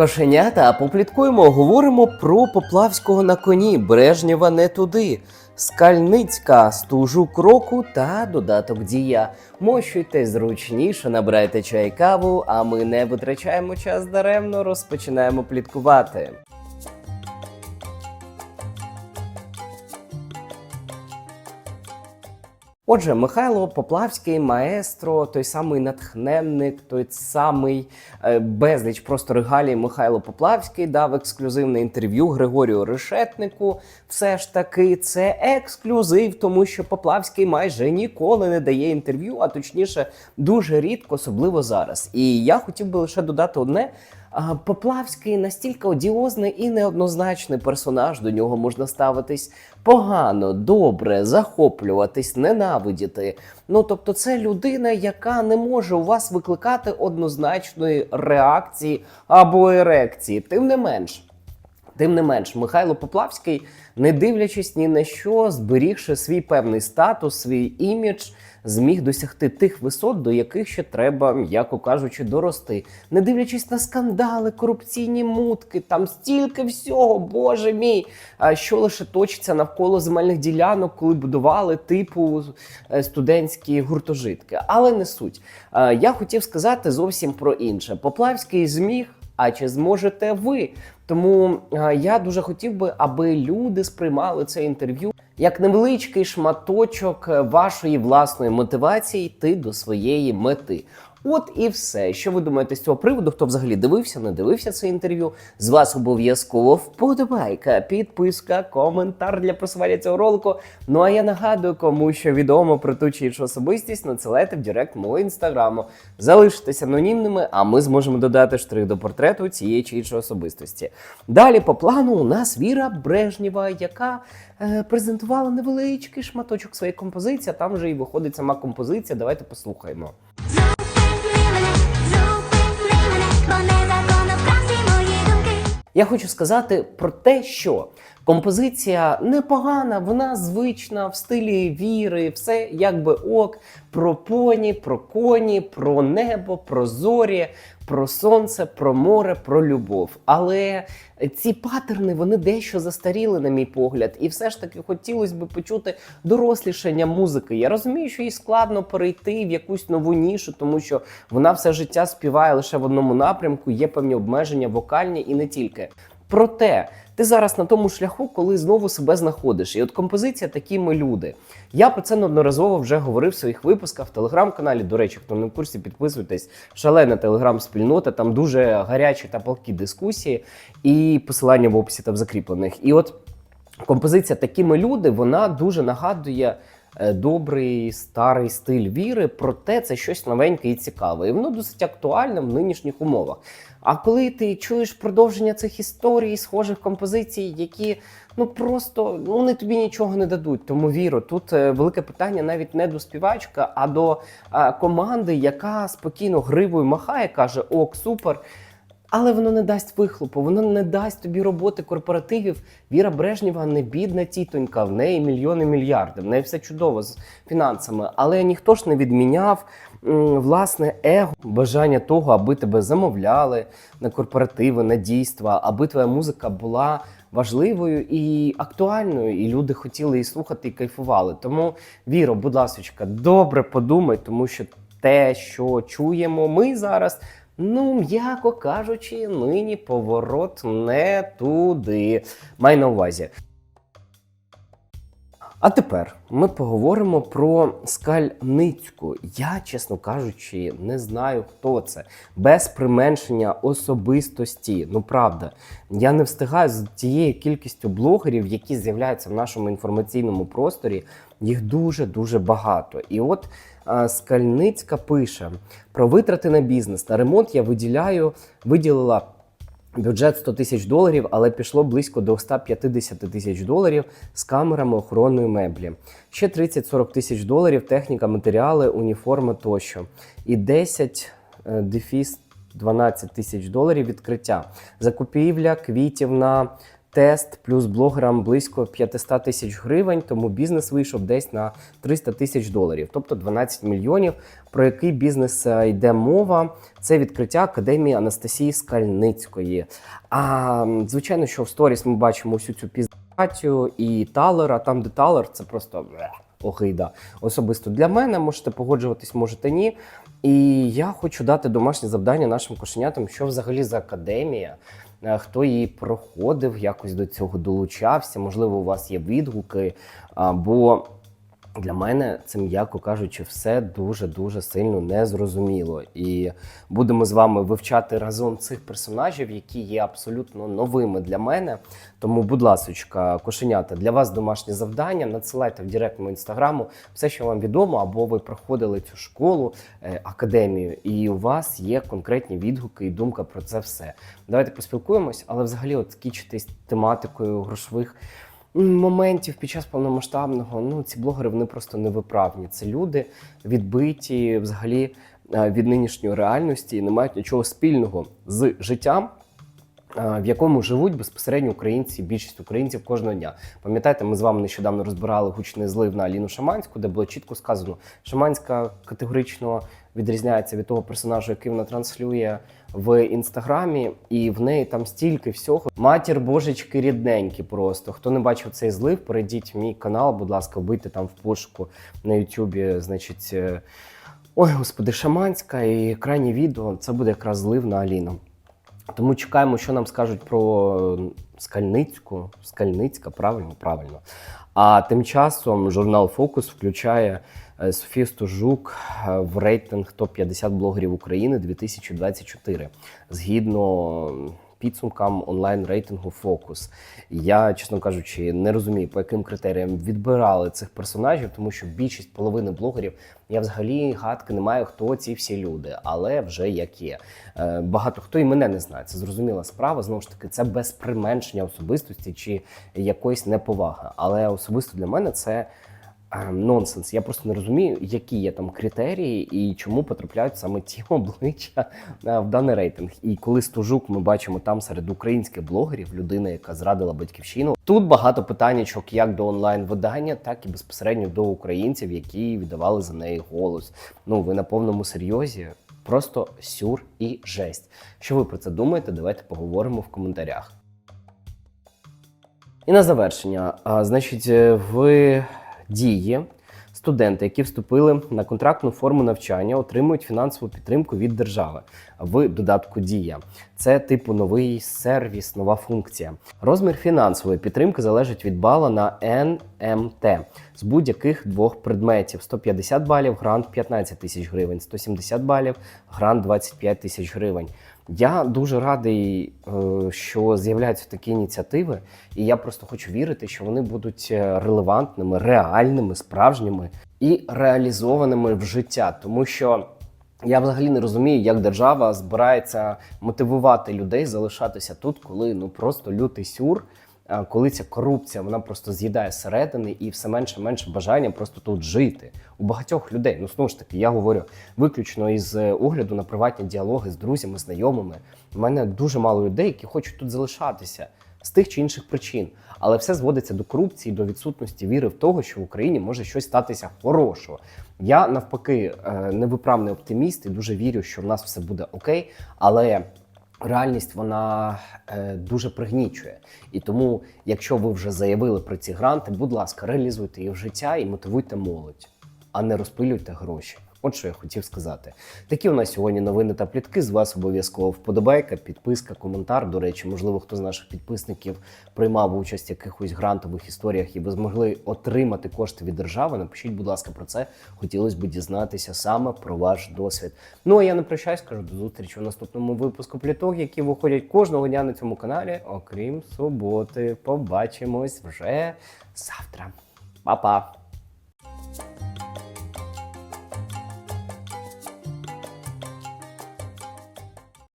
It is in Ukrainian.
Кошенята, попліткуємо, говоримо про Поплавського на коні, Брежнєва не туди, Скальницька, стужу кроку та додаток дія. Мощуйте зручніше, набирайте чай каву, а ми не витрачаємо час даремно, розпочинаємо пліткувати. Отже, Михайло Поплавський, маестро, той самий натхненник, той самий е, безліч просто регалій Михайло Поплавський дав ексклюзивне інтерв'ю Григорію Решетнику. Все ж таки, це ексклюзив, тому що Поплавський майже ніколи не дає інтерв'ю, а точніше, дуже рідко, особливо зараз. І я хотів би лише додати одне. Поплавський настільки одіозний і неоднозначний персонаж. До нього можна ставитись погано, добре, захоплюватись, ненавидіти. Ну тобто, це людина, яка не може у вас викликати однозначної реакції або ерекції. Тим не менш. Тим не менш, Михайло Поплавський, не дивлячись ні на що, зберігши свій певний статус, свій імідж, зміг досягти тих висот, до яких ще треба, м'яко кажучи, дорости. Не дивлячись на скандали, корупційні мутки, там стільки всього, боже мій, що лише точиться навколо земельних ділянок, коли будували типу е, студентські гуртожитки. Але не суть. Е, Я хотів сказати зовсім про інше. Поплавський зміг. А чи зможете ви? Тому е, я дуже хотів би, аби люди сприймали це інтерв'ю як невеличкий шматочок е, вашої власної мотивації йти до своєї мети. От і все. Що ви думаєте з цього приводу? Хто взагалі дивився, не дивився це інтерв'ю? З вас обов'язково вподобайка, підписка, коментар для просування цього ролику. Ну а я нагадую, кому що відомо про ту чи іншу особистість, надсилайте в директ мого інстаграму. Залишитесь анонімними, а ми зможемо додати штрих до портрету цієї чи іншої особистості. Далі по плану у нас Віра Брежнєва, яка е, презентувала невеличкий шматочок своєї композиції. а Там вже і виходить сама композиція. Давайте послухаємо. Я хочу сказати про те, що композиція непогана, вона звична в стилі віри, все якби ок, про поні, про коні, про небо, про зорі, про сонце, про море, про любов. Але ці патерни вони дещо застаріли, на мій погляд, і все ж таки хотілося б почути дорослішання музики. Я розумію, що їй складно перейти в якусь нову нішу, тому що вона все життя співає лише в одному напрямку, є певні обмеження вокальні і не тільки. Проте ти зараз на тому шляху, коли знову себе знаходиш. І от композиція такі ми люди. Я про це неодноразово вже говорив в своїх випусках в телеграм-каналі. До речі, хто не в курсі, підписуйтесь. Шалена телеграм-спільнота, там дуже гарячі та палкі дискусії, і посилання в описі там закріплених. І от композиція Такі ми люди вона дуже нагадує. Е, Добрий старий стиль віри, проте це щось новеньке і цікаве. І воно досить актуальне в нинішніх умовах. А коли ти чуєш продовження цих історій, схожих композицій, які ну просто ну, вони тобі нічого не дадуть. Тому віру, тут е, велике питання навіть не до співачка, а до е, команди, яка спокійно гривою махає, каже: Ок, супер. Але воно не дасть вихлопу, воно не дасть тобі роботи корпоративів. Віра Брежнєва не бідна тітонька, в неї мільйони мільярди, в неї все чудово з фінансами. Але ніхто ж не відміняв власне его, бажання того, аби тебе замовляли на корпоративи, на дійства, аби твоя музика була важливою і актуальною, і люди хотіли її слухати і кайфували. Тому Віро, будь ласка, добре подумай, тому що те, що чуємо ми зараз. Ну, м'яко кажучи, нині поворот не туди. Май на увазі. А тепер ми поговоримо про Скальницьку. Я, чесно кажучи, не знаю, хто це. Без применшення особистості. Ну правда, я не встигаю з тією кількістю блогерів, які з'являються в нашому інформаційному просторі. Їх дуже дуже багато. І от Скальницька пише про витрати на бізнес. На ремонт я виділяю, виділила бюджет 100 тисяч доларів, але пішло близько до 150 тисяч доларів з камерами охоронної меблі. Ще 30-40 тисяч доларів техніка, матеріали, уніформа тощо. І 10 е, дефіс 12 тисяч доларів відкриття. Закупівля квітів на тест плюс блогерам близько 500 тисяч гривень, тому бізнес вийшов десь на 300 тисяч доларів, тобто 12 мільйонів. Про який бізнес е, йде мова? Це відкриття академії Анастасії Скальницької. А звичайно, що в сторіс ми бачимо всю цю піздатю і талера. Там, де талер, це просто огида. Особисто для мене можете погоджуватись, можете ні. І я хочу дати домашнє завдання нашим кошенятам, що взагалі за академія, е, хто її проходив, якось до цього долучався. Можливо, у вас є відгуки. або. Бо для мене це, м'яко кажучи, все дуже дуже сильно незрозуміло. І будемо з вами вивчати разом цих персонажів, які є абсолютно новими для мене. Тому, будь ласочка, кошенята, для вас домашнє завдання. Надсилайте в директ мого інстаграму все, що вам відомо, або ви проходили цю школу, е, академію, і у вас є конкретні відгуки і думка про це все. Давайте поспілкуємось, але взагалі, от скічитись тематикою грошових моментів під час повномасштабного. Ну, ці блогери вони просто невиправні. Це люди відбиті взагалі е, від нинішньої реальності і не мають нічого спільного з життям. е, В якому живуть безпосередньо українці, більшість українців кожного дня. Пам'ятаєте, ми з вами нещодавно розбирали гучний злив на Аліну Шаманську, де було чітко сказано, Шаманська категорично відрізняється від того персонажа, який вона транслює в інстаграмі, і в неї там стільки всього. Матір божечки рідненькі просто. Хто не бачив цей злив, перейдіть в мій канал, будь ласка, вбийте там в пошуку на Ютубі, значить. е, Ой, господи, Шаманська і крайнє відео це буде якраз злив на Аліну. Тому чекаємо, що нам скажуть про Скальницьку. Скальницька, правильно, правильно. А тим часом журнал Фокус включає е, Софію Стожук е, в рейтинг топ-50 блогерів України 2024 згідно підсумкам онлайн-рейтингу Фокус. Я, чесно кажучи, не розумію, по яким критеріям відбирали цих персонажів, тому що більшість половини блогерів я взагалі гадки не маю, хто ці всі люди, але вже як є. Е, Багато хто і мене не знає. Це зрозуміла справа. Знову ж таки, це без применшення особистості чи якоїсь неповаги. Але особисто для мене це. Нонсенс. Я просто не розумію, які є там критерії і чому потрапляють саме ті обличчя в даний рейтинг. І коли стужук ми бачимо там серед українських блогерів, людина, яка зрадила батьківщину. Тут багато питаннячок як до онлайн-видання, так і безпосередньо до українців, які віддавали за неї голос. Ну ви на повному серйозі. Просто сюр і жесть. Що ви про це думаєте? Давайте поговоримо в коментарях. І на завершення, а, значить, е, в дії студенти, які вступили на контрактну форму навчання, отримують фінансову підтримку від держави в додатку Дія. Це типу новий сервіс, нова функція. Розмір фінансової підтримки залежить від бала на НМТ з будь-яких двох предметів: 150 балів, грант 15 тисяч гривень, 170 балів, грант 25 тисяч гривень. Я дуже радий, е, що з'являються такі ініціативи, і я просто хочу вірити, що вони будуть е, релевантними, реальними, справжніми і реалізованими в життя, тому що. Я взагалі не розумію, як держава збирається мотивувати людей залишатися тут, коли ну просто лютий сюр, коли ця корупція вона просто з'їдає зсередини і все менше менше бажання просто тут жити у багатьох людей. Ну знову ж таки, я говорю виключно із е, огляду на приватні діалоги з друзями, знайомими. У мене дуже мало людей, які хочуть тут залишатися з тих чи інших причин. Але все зводиться до корупції, до відсутності віри в того, що в Україні може щось статися хорошого. Я навпаки е, невиправний оптиміст і дуже вірю, що в нас все буде окей, але. Реальність вона е, дуже пригнічує. І тому, якщо ви вже заявили про ці гранти, будь ласка, реалізуйте їх в життя і мотивуйте молодь, а не розпилюйте гроші. От що я хотів сказати. Такі у нас сьогодні новини та плітки. З вас обов'язково вподобайка, підписка, коментар. До речі, можливо, хто з наших підписників приймав участь в якихось грантових історіях і ви змогли отримати кошти від держави. Напишіть, будь ласка, про це. Хотілося б дізнатися саме про ваш досвід. Ну а я не прощаюсь, кажу до зустрічі у наступному випуску пліток, які виходять кожного дня на цьому каналі, окрім суботи. Побачимось вже завтра. Па-па!